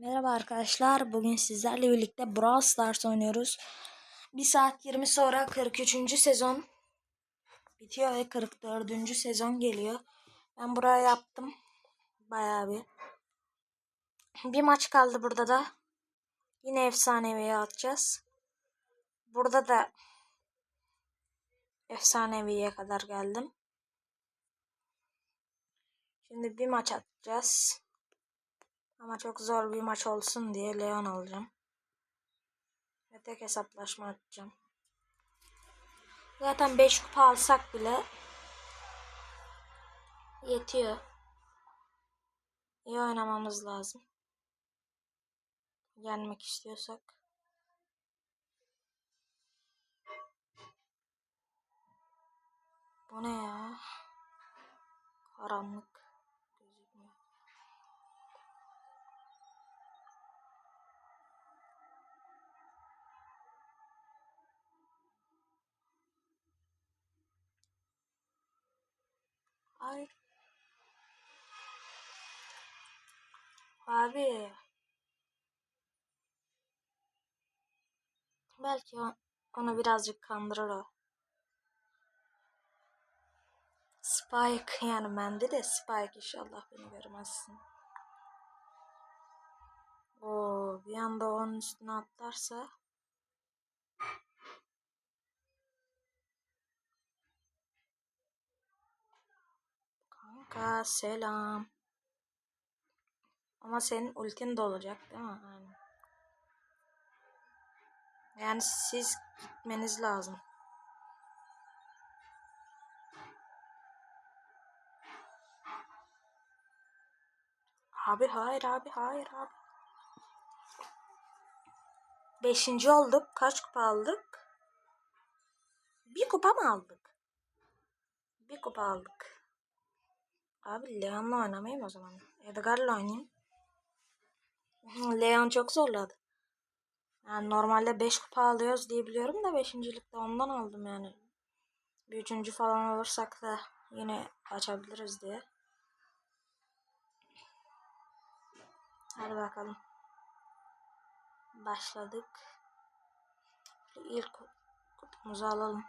Merhaba arkadaşlar. Bugün sizlerle birlikte Brawl Stars oynuyoruz. 1 saat 20 sonra 43. sezon bitiyor ve 44. sezon geliyor. Ben buraya yaptım. Bayağı bir. Bir maç kaldı burada da. Yine efsaneviye atacağız. Burada da efsaneviye kadar geldim. Şimdi bir maç atacağız. Ama çok zor bir maç olsun diye Leon alacağım. Ve tek hesaplaşma atacağım. Zaten 5 kupa alsak bile yetiyor. İyi oynamamız lazım. Yenmek istiyorsak. Bu ne ya? Karanlık. Ay. Abi. Belki onu birazcık kandırır o. Spike yani bende de Spike inşallah beni görmezsin. Oo, bir anda onun üstüne atlarsa Kanka selam. Ama senin ultin de olacak değil mi? Yani. Yani siz gitmeniz lazım. Abi hayır abi hayır abi. Beşinci olduk. Kaç kupa aldık? Bir kupa mı aldık? Bir kupa aldık. Abi Leon'la oynamayayım o zaman. Edgar'la oynayayım. Leon çok zorladı. Yani normalde 5 kupa alıyoruz diye biliyorum da 5. ondan aldım yani. Bir üçüncü falan olursak da yine açabiliriz diye. Hadi bakalım. Başladık. İlk kutumuzu alalım.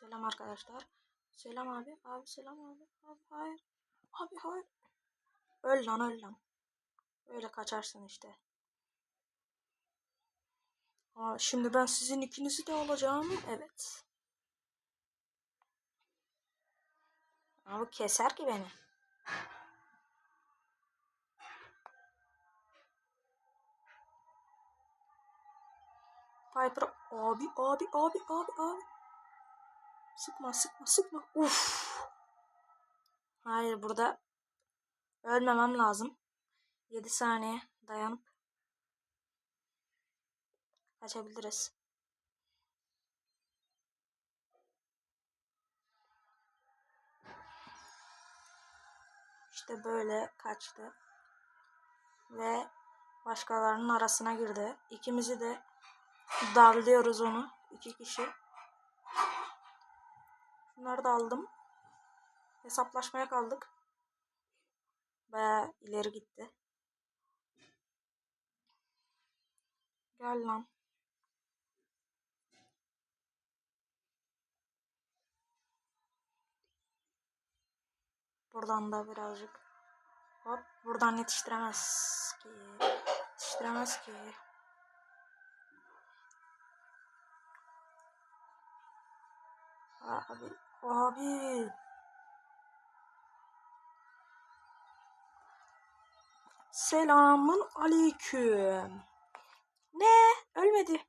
Selam arkadaşlar. Selam abi. Abi selam abi. Abi hayır. Abi hayır. Öl lan öl lan. Öyle kaçarsın işte. Aa, şimdi ben sizin ikinizi de alacağım. Evet. Abi keser ki beni. Piper abi abi abi abi abi. Sıkma sıkma sıkma. Uf. Hayır burada ölmemem lazım. 7 saniye dayanıp kaçabiliriz. İşte böyle kaçtı. Ve başkalarının arasına girdi. İkimizi de darlıyoruz onu. İki kişi. Bunları da aldım. Hesaplaşmaya kaldık. Baya ileri gitti. Gel lan. Buradan da birazcık. Hop buradan yetiştiremez ki. Yetiştiremez ki. Abi, abi. Selamun aleyküm. Ne? Ölmedi.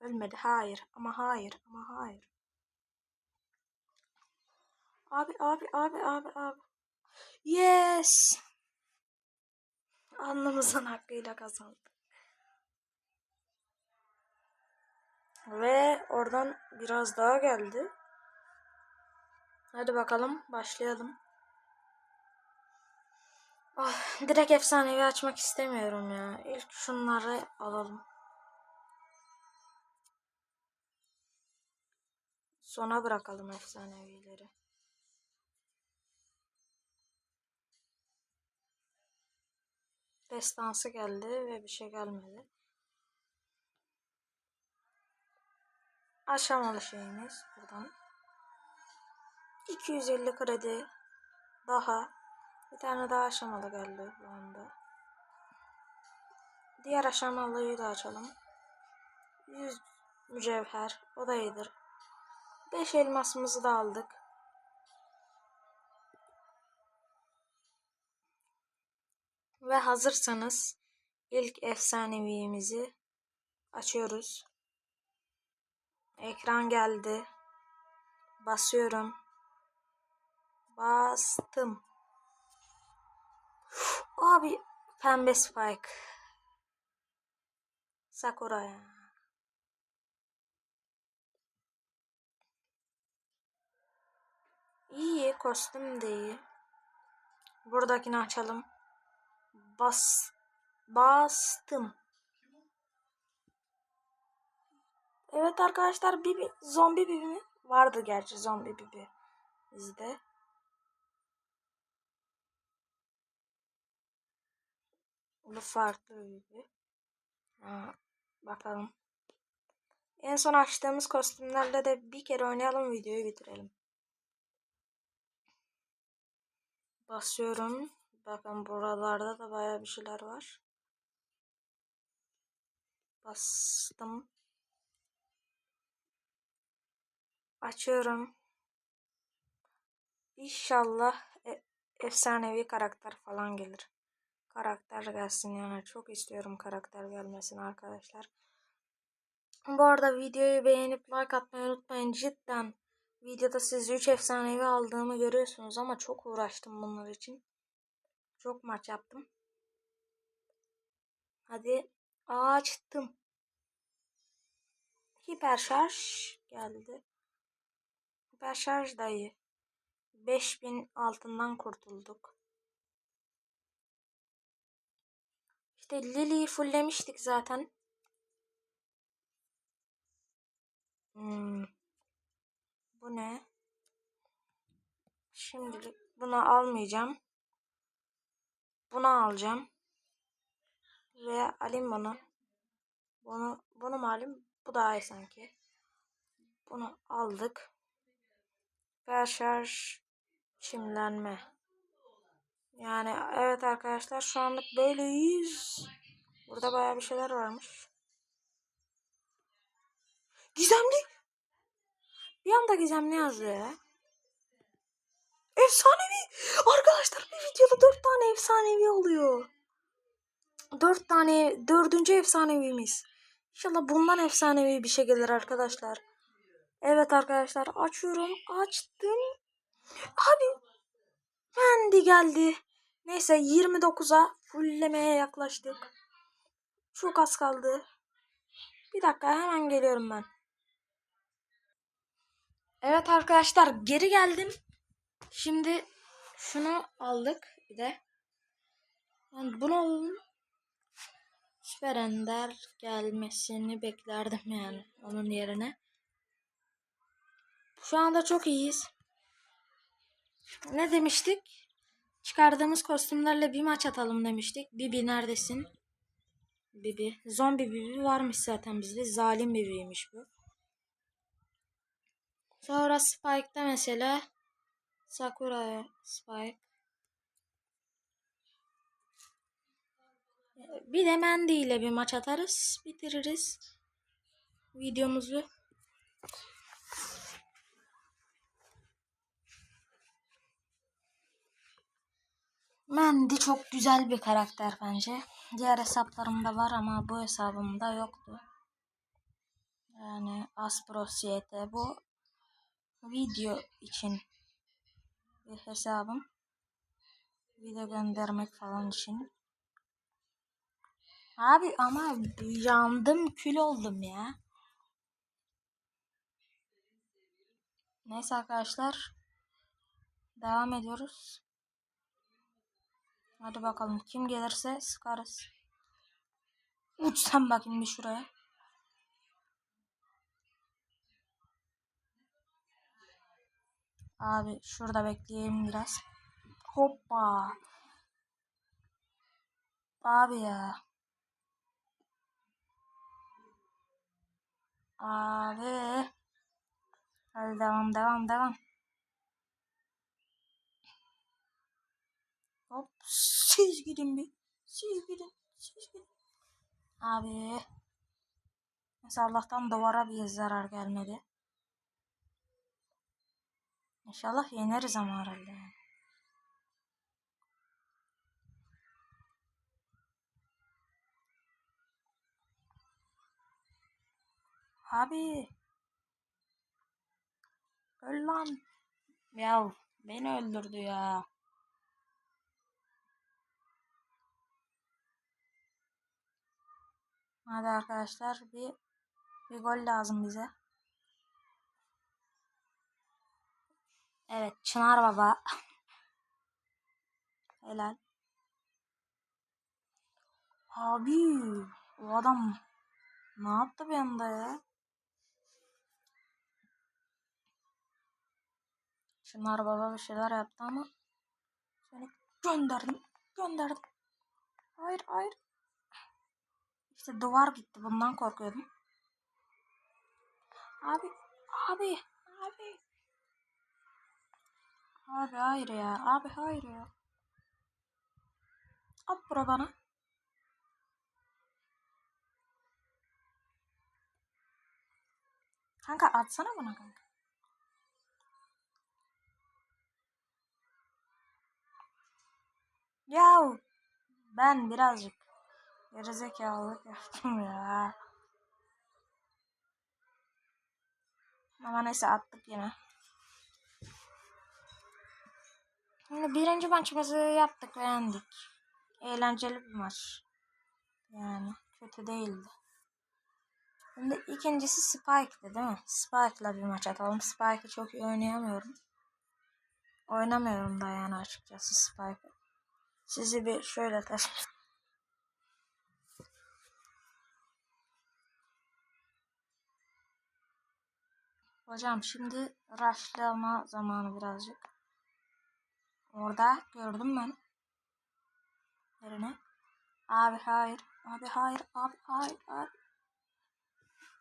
Ölmedi. Hayır. Ama hayır. Ama hayır. Abi abi abi abi abi. Yes. Alnımızın hakkıyla kazandık. Ve oradan biraz daha geldi. Hadi bakalım başlayalım. Ah, direkt efsanevi açmak istemiyorum ya. İlk şunları alalım. Sona bırakalım efsanevileri. destansı geldi ve bir şey gelmedi. Aşamalı şeyimiz buradan. 250 kredi daha. Bir tane daha aşamalı geldi bu anda. Diğer aşamalıyı da açalım. 100 mücevher. O da iyidir. 5 elmasımızı da aldık. Ve hazırsanız ilk efsanevimizi açıyoruz. Ekran geldi. Basıyorum. Bastım. Abi pembe spike. Sakura ya. İyi kostüm de iyi. Buradakini açalım. Bas bastım. Evet arkadaşlar Bibi zombi Bibi mi? Vardı gerçi zombi Bibi bizde. Bu farklı bir bakalım. En son açtığımız kostümlerle de bir kere oynayalım videoyu bitirelim. Basıyorum. Bakın buralarda da baya bir şeyler var. Bastım. Açıyorum. İnşallah e efsanevi karakter falan gelir. Karakter gelsin yani. Çok istiyorum karakter gelmesini arkadaşlar. Bu arada videoyu beğenip like atmayı unutmayın. Cidden videoda siz 3 efsanevi aldığımı görüyorsunuz ama çok uğraştım bunlar için. Çok maç yaptım. Hadi açtım. Hiper şarj geldi. Hiper şarj dayı. 5000 altından kurtulduk. İşte Lily'yi fulllemiştik zaten. Hmm. Bu ne? Şimdilik bunu almayacağım. Bunu alacağım. Veya alayım bunu. Bunu, bunu mu alayım? Bu daha iyi sanki. Bunu aldık. Ver şarj çimlenme. Yani evet arkadaşlar şu anlık böyleyiz. Burada baya bir şeyler varmış. Gizemli. Bir anda gizemli yazdı ya. Efsanevi. Arkadaşlar bir videoda dört tane efsanevi oluyor. Dört tane dördüncü efsanevimiz. İnşallah bundan efsanevi bir şey gelir arkadaşlar. Evet arkadaşlar açıyorum. Açtım. Abi Mandy geldi. Neyse 29'a fulllemeye yaklaştık. Çok az kaldı. Bir dakika hemen geliyorum ben. Evet arkadaşlar geri geldim. Şimdi şunu aldık bir de. Yani bunu alalım. Süper gelmesini beklerdim yani onun yerine. Şu anda çok iyiyiz. Ne demiştik? Çıkardığımız kostümlerle bir maç atalım demiştik. Bibi neredesin? Bibi. Zombi Bibi varmış zaten bizde. Zalim Bibi'ymiş bu. Sonra Spike'da mesela Sakura Spike. Bir de Mandy ile bir maç atarız. Bitiririz videomuzu. Mandy çok güzel bir karakter bence. Diğer hesaplarımda var ama bu hesabımda yoktu. Yani Asprosiyete bu video için bir hesabım. Video göndermek falan için. Abi ama yandım kül oldum ya. Neyse arkadaşlar. Devam ediyoruz. Hadi bakalım kim gelirse sıkarız. Uçsam bakayım bir şuraya. Abi şurada bekleyelim biraz. Hoppa. Abi ya. Abi. Hadi devam devam devam. Hop siz gidin bir. Siz gidin. Siz gidin. Abi. Mesela Allah'tan duvara bir zarar gelmedi. İnşallah yeneriz ama herhalde. yani. Abi. Öl lan. Ya beni öldürdü ya. Hadi arkadaşlar bir bir gol lazım bize. Evet Çınar Baba. Helal. Abi o adam ne yaptı bir anda ya? Çınar Baba bir şeyler yaptı ama seni gönderdim. Gönderdim. Hayır hayır. İşte duvar gitti. Bundan korkuyordum. Abi abi abi. Abi hayır ya. Abi hayır ya. At bura bana. Kanka atsana bana kanka. Yahu ben birazcık gerizekalılık yaptım ya. Ama neyse attık yine. Şimdi birinci maçımızı yaptık beğendik. Eğlenceli bir maç. Yani kötü değildi. Şimdi ikincisi Spike'dı değil mi? Spike'la bir maç atalım. Spike'ı çok iyi oynayamıyorum. Oynamıyorum da yani açıkçası Spike'ı. Sizi bir şöyle taş. Hocam şimdi rushlama zamanı birazcık. Orada gördüm ben. Yerine. Abi hayır. Abi hayır. Abi hayır. Abi.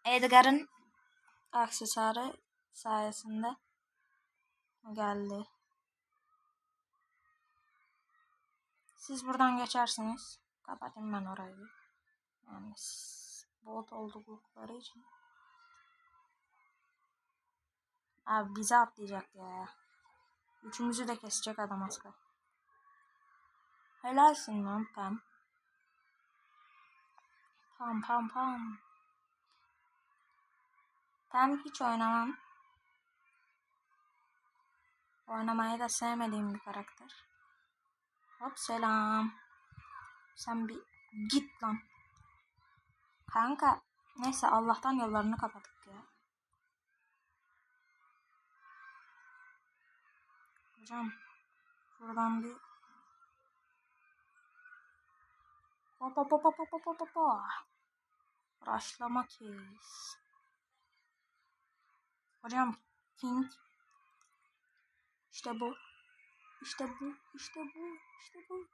Edgar'ın aksesuarı sayesinde geldi. Siz buradan geçersiniz. Kapatayım ben orayı. Yani bot oldukları için. Abi bize atlayacak ya. Üçümüzü de kesecek adam kaldı. Helalsin lan Pam. Pam pam pam. Pam hiç oynamam. Oynamayı da sevmediğim bir karakter. Hop selam. Sen bir git lan. Kanka. Neyse Allah'tan yollarını kapattık alacağım. Şuradan bir Hop hop hop hop hop hop hop. Raşlama kes. Hocam King. İşte bu. İşte bu. İşte bu. İşte bu.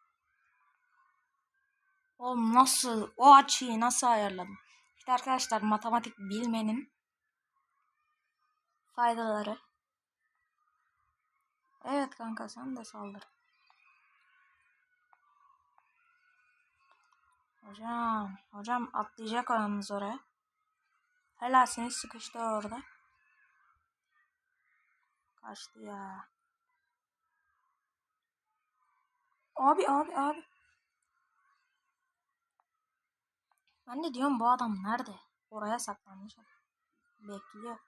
Oğlum nasıl? O açıyı nasıl ayarladım? İşte arkadaşlar matematik bilmenin faydaları. Evet kanka sen de saldır. Hocam, hocam atlayacak yalnız oraya. Helalsiniz sıkıştı orada. Kaçtı ya. Abi abi abi. Ben de diyorum bu adam nerede? Oraya saklanmış. Bekliyor.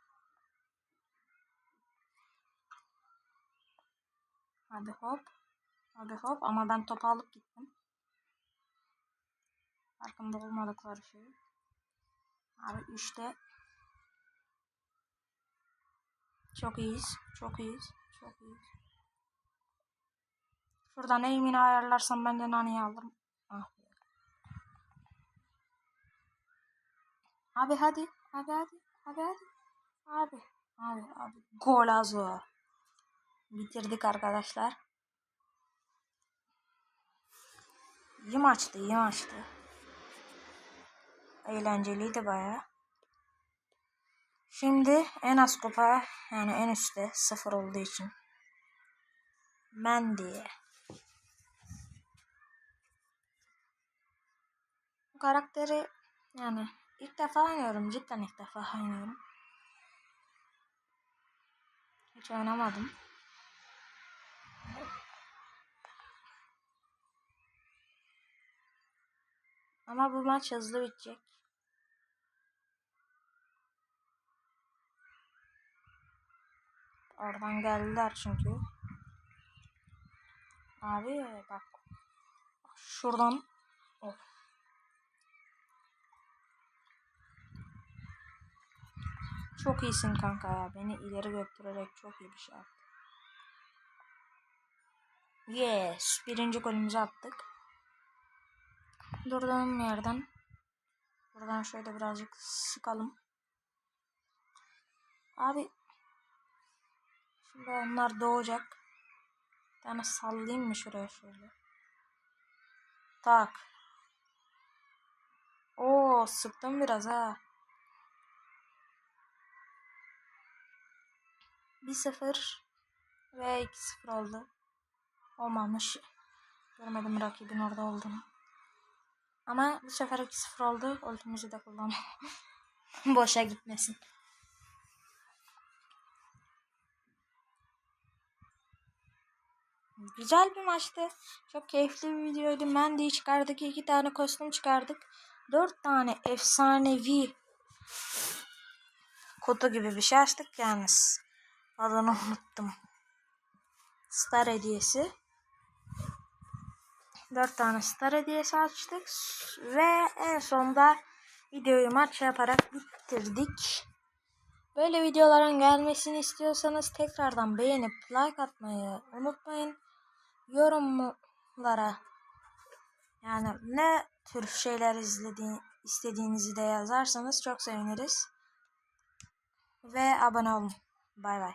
Hadi hop. Hadi hop ama ben topu alıp gittim. Farkında olmadıkları şey. Abi işte çok iyiyiz. Çok iyiyiz. Çok iyiyiz. Şuradan eğimini ayarlarsam ben de naneyi alırım. Ah. Abi hadi. Abi hadi. Abi hadi. Abi. Abi abi. Golazo. Bitirdik arkadaşlar. İyi maçtı, iyi maçtı. Eğlenceliydi baya. Şimdi en az kupa yani en üstte sıfır olduğu için. Mendy. Bu karakteri yani ilk defa oynuyorum. Cidden ilk defa oynuyorum. Hiç oynamadım. Ama bu maç hızlı bitecek. Oradan geldiler çünkü. Abi bak. Şuradan. Of. Çok iyisin kanka ya. Beni ileri götürerek çok iyi bir şey yaptın. Yes. Birinci golümüzü attık. Durduğum yerden. Buradan şöyle birazcık sıkalım. Abi. Şimdi onlar doğacak. Bir tane sallayayım mı şuraya şöyle. Tak. Oo sıktım biraz ha. 1-0 ve 2-0 oldu. Olmamış. Görmedim rakibin orada olduğunu. Ama bu sefer 2-0 oldu. Ultimizi de kullan. Boşa gitmesin. Güzel bir maçtı. Çok keyifli bir videoydu. Mendy'yi çıkardık. iki tane kostüm çıkardık. Dört tane efsanevi kutu gibi bir şey açtık yalnız. Adını unuttum. Star hediyesi. Dört tane star hediyesi açtık. Ve en sonunda videoyu maç yaparak bitirdik. Böyle videoların gelmesini istiyorsanız tekrardan beğenip like atmayı unutmayın. Yorumlara yani ne tür şeyler izlediğin, istediğinizi de yazarsanız çok seviniriz. Ve abone olun. Bay bay.